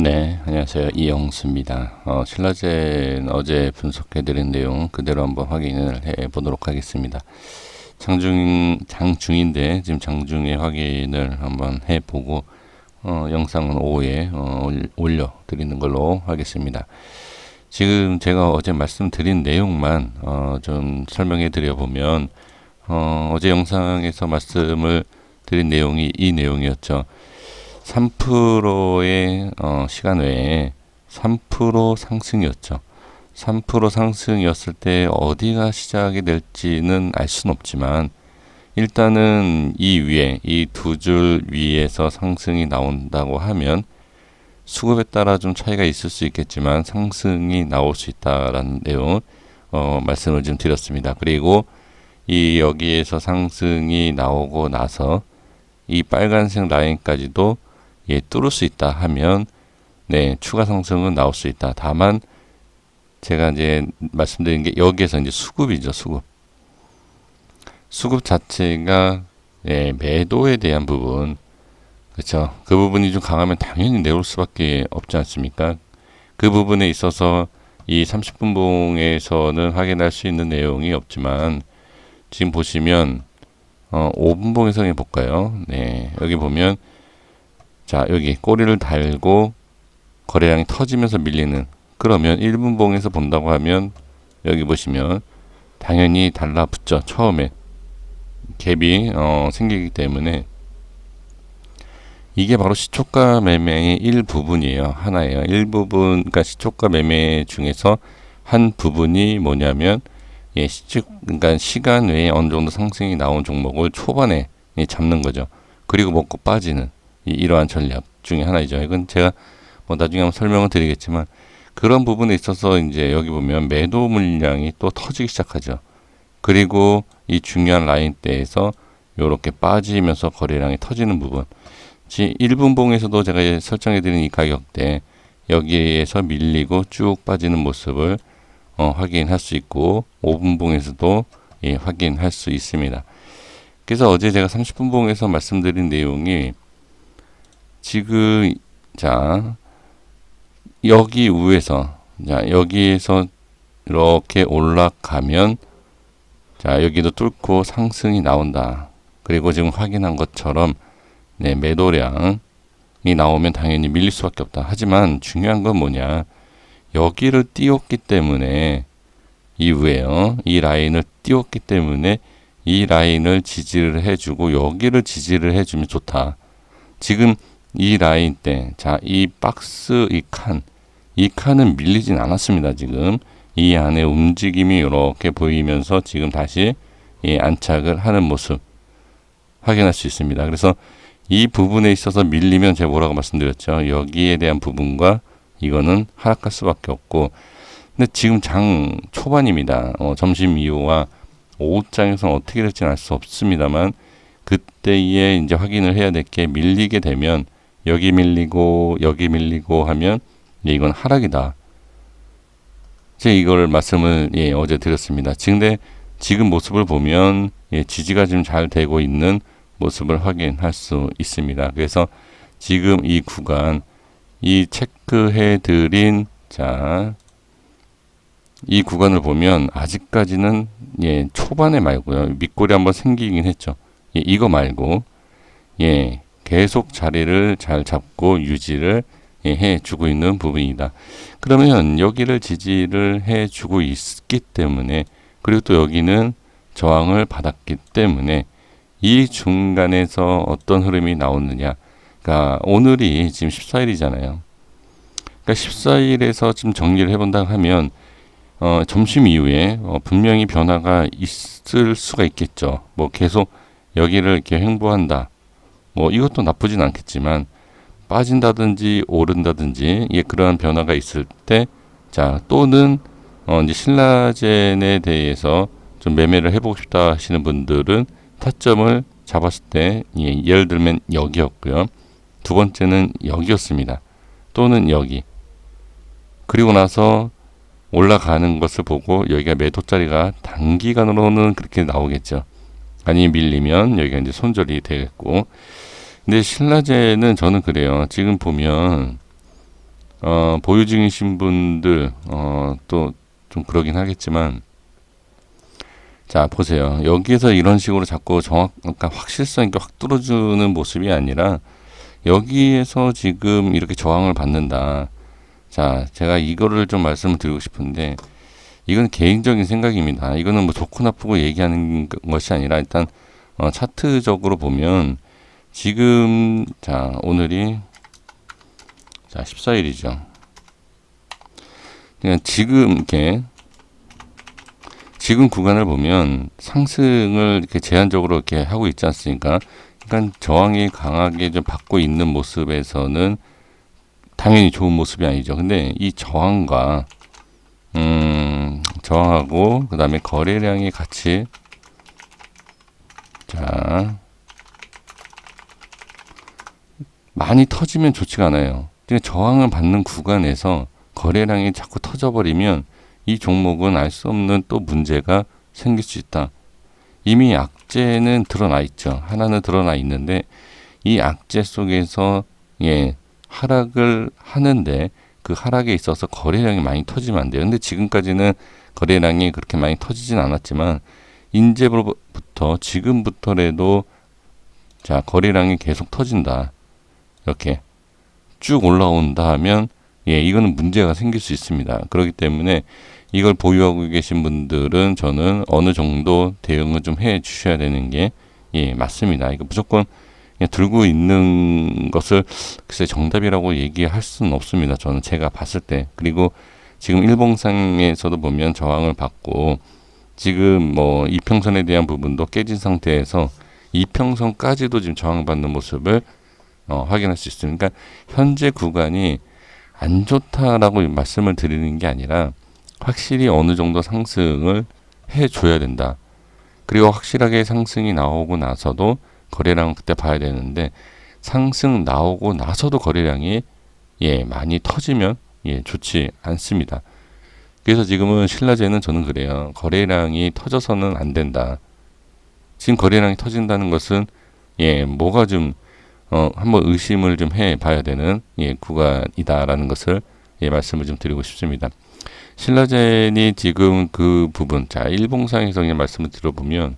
네, 안녕하세요. 이영수입니다. 어, 신라젠 어제 분석해드린 내용 그대로 한번 확인을 해 보도록 하겠습니다. 장중, 장중인데 지금 장중에 확인을 한번 해보고 어, 영상은 오후에 어, 올려드리는 걸로 하겠습니다. 지금 제가 어제 말씀드린 내용만 어, 좀 설명해 드려 보면 어, 어제 영상에서 말씀을 드린 내용이 이 내용이었죠. 3%의 어, 시간 외에 3% 상승이었죠. 3% 상승이었을 때 어디가 시작이 될지는 알 수는 없지만 일단은 이 위에 이 두 줄 위에서 상승이 나온다고 하면 수급에 따라 좀 차이가 있을 수 있겠지만 상승이 나올 수 있다라는 내용 어, 말씀을 좀 드렸습니다. 그리고 이 여기에서 상승이 나오고 나서 이 빨간색 라인까지도 예, 뚫을 수 있다 하면 네, 추가 상승은 나올 수 있다. 다만 제가 이제 말씀드린 게 여기에서 이제 수급이죠, 수급. 수급 자체가 예, 매도에 대한 부분 그렇죠. 그 부분이 좀 강하면 당연히 내올 수밖에 없지 않습니까? 그 부분에 있어서 이 30분 봉에서는 확인할 수 있는 내용이 없지만 지금 보시면 어, 5분 봉에서 해볼까요? 네, 여기 보면 자, 여기 꼬리를 달고 거래량이 터지면서 밀리는 그러면 1분 봉에서 본다고 하면 여기 보시면 당연히 달라붙죠. 처음에 갭이 어, 생기기 때문에 이게 바로 시초가 매매의 일부분이에요. 하나예요. 일부분, 그러니까 시초가 매매 중에서 한 부분이 뭐냐면, 예, 시축, 그러니까 시간 외에 어느 정도 상승이 나온 종목을 초반에 예, 잡는 거죠. 그리고 먹고 빠지는. 이러한 전략 중에 하나이죠. 이건 제가 뭐 나중에 한번 설명을 드리겠지만 그런 부분에 있어서 이제 여기 보면 매도 물량이 또 터지기 시작하죠. 그리고 이 중요한 라인대에서 이렇게 빠지면서 거래량이 터지는 부분. 지 1분봉에서도 제가 설정해 드린 이 가격대 여기에서 밀리고 쭉 빠지는 모습을 어, 확인할 수 있고 5분봉에서도 예, 확인할 수 있습니다. 그래서 어제 제가 30분봉에서 말씀드린 내용이 지금 자 여기 위에서 자 여기에서 이렇게 올라가면 자 여기도 뚫고 상승이 나온다. 그리고 지금 확인한 것처럼 네, 매도량이 나오면 당연히 밀릴 수밖에 없다. 하지만 중요한 건 뭐냐? 여기를 띄웠기 때문에 이후에요. 이 라인을 띄웠기 때문에 이 라인을 지지를 해주고 여기를 지지를 해주면 좋다. 지금 이 라인 때, 자, 이 박스, 이 칸, 이 칸은 밀리진 않았습니다, 지금. 이 안에 움직임이 이렇게 보이면서 지금 다시 예, 안착을 하는 모습 확인할 수 있습니다. 그래서 이 부분에 있어서 밀리면 제가 뭐라고 말씀드렸죠. 여기에 대한 부분과 이거는 하락할 수밖에 없고, 근데 지금 장 초반입니다. 어, 점심 이후와 오후장에서는 어떻게 될지는 알 수 없습니다만, 그때에 이제 확인을 해야 될 게 밀리게 되면 여기 밀리고 여기 밀리고 하면 예, 이건 하락이다. 제가 이걸 말씀을 예, 어제 드렸습니다. 근데 지금 모습을 보면 예, 지지가 지금 잘 되고 있는 모습을 확인할 수 있습니다. 그래서 지금 이 구간 이 체크해 드린 자, 이 구간을 보면 아직까지는 예, 초반에 말고요. 밑골이 한번 생기긴 했죠. 예, 이거 말고 예, 계속 자리를 잘 잡고 유지를 예, 해 주고 있는 부분이다. 그러면 여기를 지지를 해 주고 있기 때문에 그리고 또 여기는 저항을 받았기 때문에 이 중간에서 어떤 흐름이 나오느냐. 그러니까 오늘이 지금 14일이잖아요. 그러니까 14일에서 지금 정리를 해본다 하면 어, 점심 이후에 어, 분명히 변화가 있을 수가 있겠죠. 뭐 계속 여기를 이렇게 횡보한다. 뭐 이것도 나쁘진 않겠지만 빠진다든지 오른다든지 예 그러한 변화가 있을 때 자 또는 어 이제 신라젠에 대해서 좀 매매를 해보고 싶다 하시는 분들은 타점을 잡았을 때 예, 예를 들면 여기였고요. 두 번째는 여기였습니다. 또는 여기. 그리고 나서 올라가는 것을 보고 여기가 매도 자리가 단기간으로는 그렇게 나오겠죠 아니 밀리면 여기가 이제 손절이 되겠고. 근데 신라제는 저는 그래요. 지금 보면 어, 보유 중이신 분들 어, 또 좀 그러긴 하겠지만. 자 보세요. 여기에서 이런 식으로 자꾸 정확 그러니까 확실성 있게 확 뚫어주는 모습이 아니라 여기에서 지금 이렇게 저항을 받는다. 자 제가 이거를 좀 말씀을 드리고 싶은데 이건 개인적인 생각입니다 이거는 뭐 좋고 나쁘고 얘기하는 것이 아니라 일단 어, 차트적으로 보면 지금 자 오늘이 자 14일이죠 그냥 지금 이렇게 지금 구간을 보면 상승을 이렇게 제한적으로 이렇게 하고 있지 않습니까? 그러니까 저항이 강하게 좀 받고 있는 모습에서는 당연히 좋은 모습이 아니죠. 근데 이 저항과 음, 저항하고 그 다음에 거래량이 같이 자 많이 터지면 좋지가 않아요. 근데 저항을 받는 구간에서 거래량이 자꾸 터져버리면 이 종목은 알 수 없는 또 문제가 생길 수 있다. 이미 악재는 드러나 있죠. 하나는 드러나 있는데 이 악재 속에서 예 하락을 하는데 그 하락에 있어서 거래량이 많이 터지면 안 돼요. 근데 지금까지는 거래량이 그렇게 많이 터지진 않았지만 인제부터 지금부터라도 자 거래량이 계속 터진다. 이렇게 쭉 올라온다 하면 예, 이거는 문제가 생길 수 있습니다. 그렇기 때문에 이걸 보유하고 계신 분들은 저는 어느 정도 대응을 좀 해 주셔야 되는 게 예, 맞습니다. 이거 무조건 들고 있는 것을 글쎄 정답이라고 얘기할 수는 없습니다. 저는 제가 봤을 때. 그리고 지금 일봉상에서도 보면 저항을 받고 지금 뭐 이평선에 대한 부분도 깨진 상태에서 이평선까지도 지금 저항받는 모습을 어, 확인할 수 있습니다. 그러니까 현재 구간이 안 좋다라고 말씀을 드리는 게 아니라 확실히 어느 정도 상승을 해줘야 된다. 그리고 확실하게 상승이 나오고 나서도 거래량 그때 봐야 되는데 상승 나오고 나서도 거래량이 예 많이 터지면 예 좋지 않습니다. 그래서 지금은 신라제는 저는 그래요. 거래량이 터져서는 안 된다. 지금 거래량이 터진다는 것은 예 뭐가 좀 어, 한번 의심을 좀 해 봐야 되는 예, 구간이다라는 것을 예, 말씀을 좀 드리고 싶습니다. 신라젠이 지금 그 부분, 자, 일봉상에서 그냥 말씀을 들어보면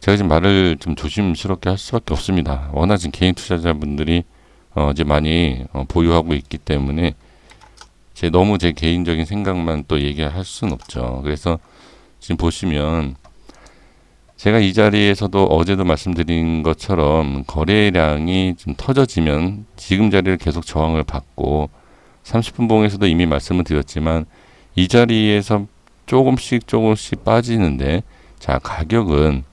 제가 지금 말을 좀 조심스럽게 할 수밖에 없습니다. 워낙 지금 개인 투자자분들이 어, 이제 많이 어, 보유하고 있기 때문에 제 너무 제 개인적인 생각만 또 얘기할 수는 없죠. 그래서 지금 보시면 제가 이 자리에서도 어제도 말씀드린 것처럼 거래량이 좀 터져지면 지금 자리를 계속 저항을 받고 30분 봉에서도 이미 말씀을 드렸지만 이 자리에서 조금씩 조금씩 빠지는데 자 가격은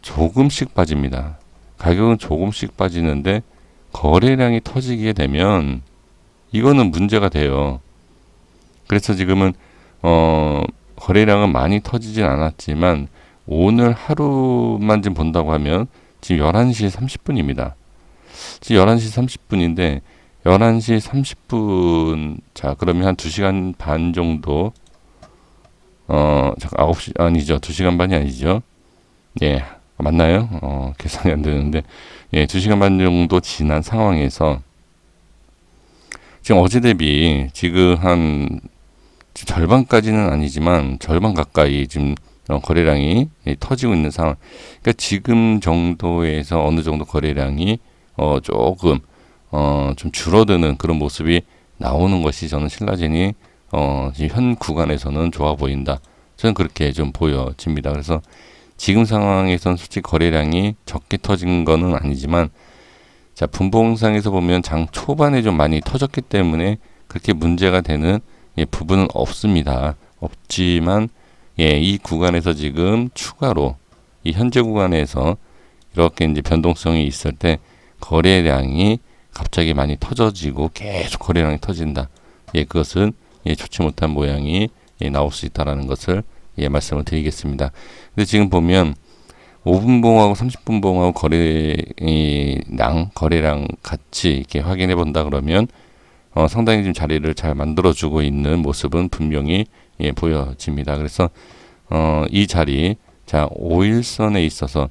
조금씩 빠집니다. 가격은 조금씩 빠지는데 거래량이 터지게 되면 이거는 문제가 돼요. 그래서 지금은 어 거래량은 많이 터지진 않았지만 오늘 하루만 좀 본다고 하면 지금 11시 30분입니다. 지금 11시 30분인데 11시 30분 자 그러면 한 2시간 반 정도 어 잠깐 9시 아니죠. 2시간 반이 아니죠. 예. 맞나요? 어 계산이 안 되는데 예, 2시간 반 정도 지난 상황에서 지금 어제 대비 지금 한 절반까지는 아니지만 절반 가까이 지금 어, 거래량이 터지고 있는 상황. 그러니까 지금 정도에서 어느 정도 거래량이 어, 조금 어, 좀 줄어드는 그런 모습이 나오는 것이 저는 신라젠이 어, 현 구간에서는 좋아 보인다. 저는 그렇게 좀 보여집니다. 그래서 지금 상황에선 솔직히 거래량이 적게 터진 거는 아니지만 자 분봉상에서 보면 장 초반에 좀 많이 터졌기 때문에 그렇게 문제가 되는 예, 부분은 없습니다. 없지만 예, 이 구간에서 지금 추가로 이 현재 구간에서 이렇게 이제 변동성이 있을 때 거래량이 갑자기 많이 터져지고 계속 거래량이 터진다. 예, 그것은 예, 좋지 못한 모양이 예, 나올 수 있다라는 것을 예, 말씀을 드리겠습니다. 근데 지금 보면 5분 봉하고 30분 봉하고 거래량, 거래량 같이 이렇게 확인해 본다 그러면 어, 상당히 좀 자리를 잘 만들어주고 있는 모습은 분명히 예, 보여집니다. 그래서 어, 이 자리 자 5일선에 있어서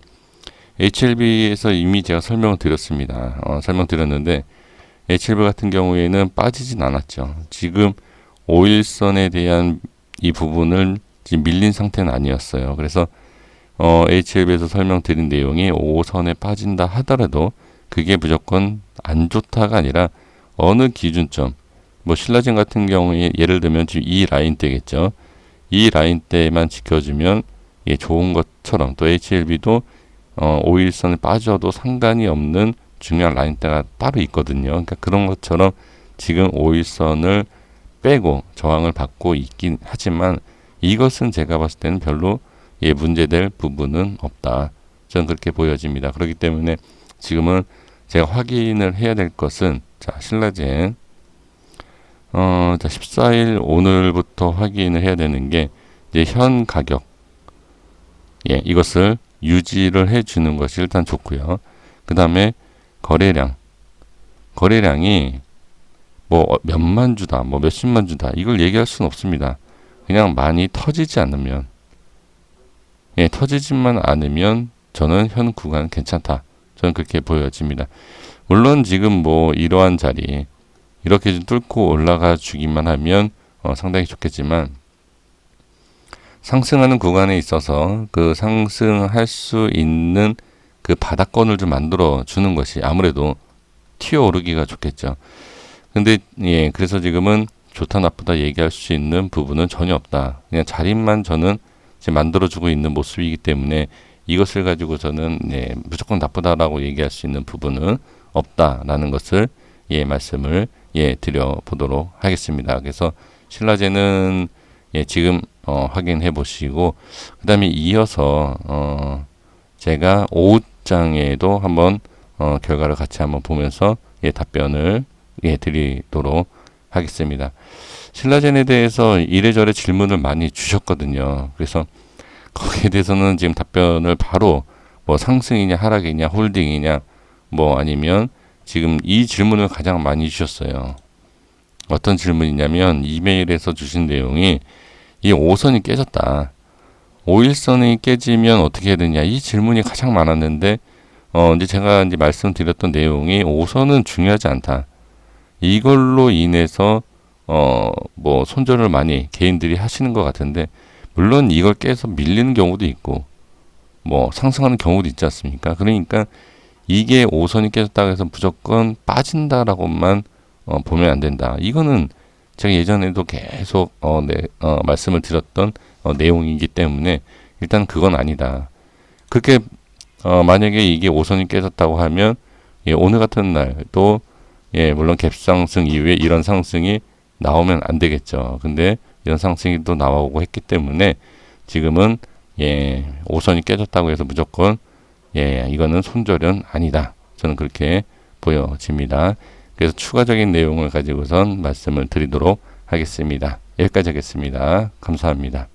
HLB에서 이미 제가 설명을 드렸습니다. 어, 설명드렸는데 H7배 같은 경우에는 빠지진 않았죠. 지금 5일선에 대한 이 부분을 지금 밀린 상태는 아니었어요. 그래서 어, H7배에서 설명드린 내용이 5선에 빠진다 하더라도 그게 무조건 안 좋다가 아니라 어느 기준점 뭐 신라진 같은 경우에 예를 들면 지금 이 라인 대겠죠. 이 라인 대만 지켜주면 예, 좋은 것처럼 또 HLB도 어, 5일선에 빠져도 상관이 없는 중요한 라인 대가 따로 있거든요. 그러니까 그런 것처럼 지금 5일선을 빼고 저항을 받고 있긴 하지만 이것은 제가 봤을 때는 별로 예, 문제될 부분은 없다. 저는 그렇게 보여집니다. 그렇기 때문에 지금은 제가 확인을 해야 될 것은 자, 신라젠 어, 자, 14일 오늘부터 확인을 해야 되는 게 이제 현 가격 예, 이것을 유지를 해 주는 것이 일단 좋고요. 그 다음에 거래량 거래량이 뭐 몇만 주다, 뭐 몇십만 주다 이걸 얘기할 수는 없습니다. 그냥 많이 터지지 않으면 예, 터지지만 않으면 저는 현 구간 괜찮다. 저는 그렇게 보여집니다. 물론 지금 뭐 이러한 자리 이렇게 좀 뚫고 올라가 주기만 하면 어, 상당히 좋겠지만 상승하는 구간에 있어서 그 상승할 수 있는 그 바닥권을 좀 만들어 주는 것이 아무래도 튀어 오르기가 좋겠죠. 근데 예, 그래서 지금은 좋다 나쁘다 얘기할 수 있는 부분은 전혀 없다. 그냥 자리만 저는 지금 만들어 주고 있는 모습이기 때문에 이것을 가지고 저는 예, 무조건 나쁘다라고 얘기할 수 있는 부분은 없다라는 것을 예, 말씀을 예, 드려 보도록 하겠습니다. 그래서 신라제는 예, 지금 어, 확인해 보시고 그다음에 이어서 어, 제가 오후장에도 한번 어, 결과를 같이 한번 보면서 예, 답변을 예, 드리도록 하겠습니다. 신라젠에 대해서 이래저래 질문을 많이 주셨거든요. 그래서 거기에 대해서는 지금 답변을 바로 뭐 상승이냐 하락이냐 홀딩이냐 뭐 아니면 지금 이 질문을 가장 많이 주셨어요. 어떤 질문이냐면 이메일에서 주신 내용이 이 5선이 깨졌다. 5일선이 깨지면 어떻게 해야 되냐 이 질문이 가장 많았는데 어 이제 제가 이제 말씀드렸던 내용이 5선은 중요하지 않다. 이걸로 인해서 어 뭐 손절을 많이 개인들이 하시는 것 같은데 물론 이걸 깨서 밀리는 경우도 있고 뭐 상승하는 경우도 있지 않습니까? 그러니까 이게 5선이 깨졌다고 해서 무조건 빠진다라고만 어, 보면 안 된다. 이거는 제가 예전에도 계속 어, 네, 어, 말씀을 드렸던 어, 내용이기 때문에 일단 그건 아니다. 그렇게 어, 만약에 이게 5선이 깨졌다고 하면 예, 오늘 같은 날또 예, 물론 갭 상승 이후에 이런 상승이 나오면 안 되겠죠. 근데 이런 상승이 또 나오고 했기 때문에 지금은 예, 5선이 깨졌다고 해서 무조건 예, 이거는 손절은 아니다. 저는 그렇게 보여집니다. 그래서 추가적인 내용을 가지고선 말씀을 드리도록 하겠습니다. 여기까지 하겠습니다. 감사합니다.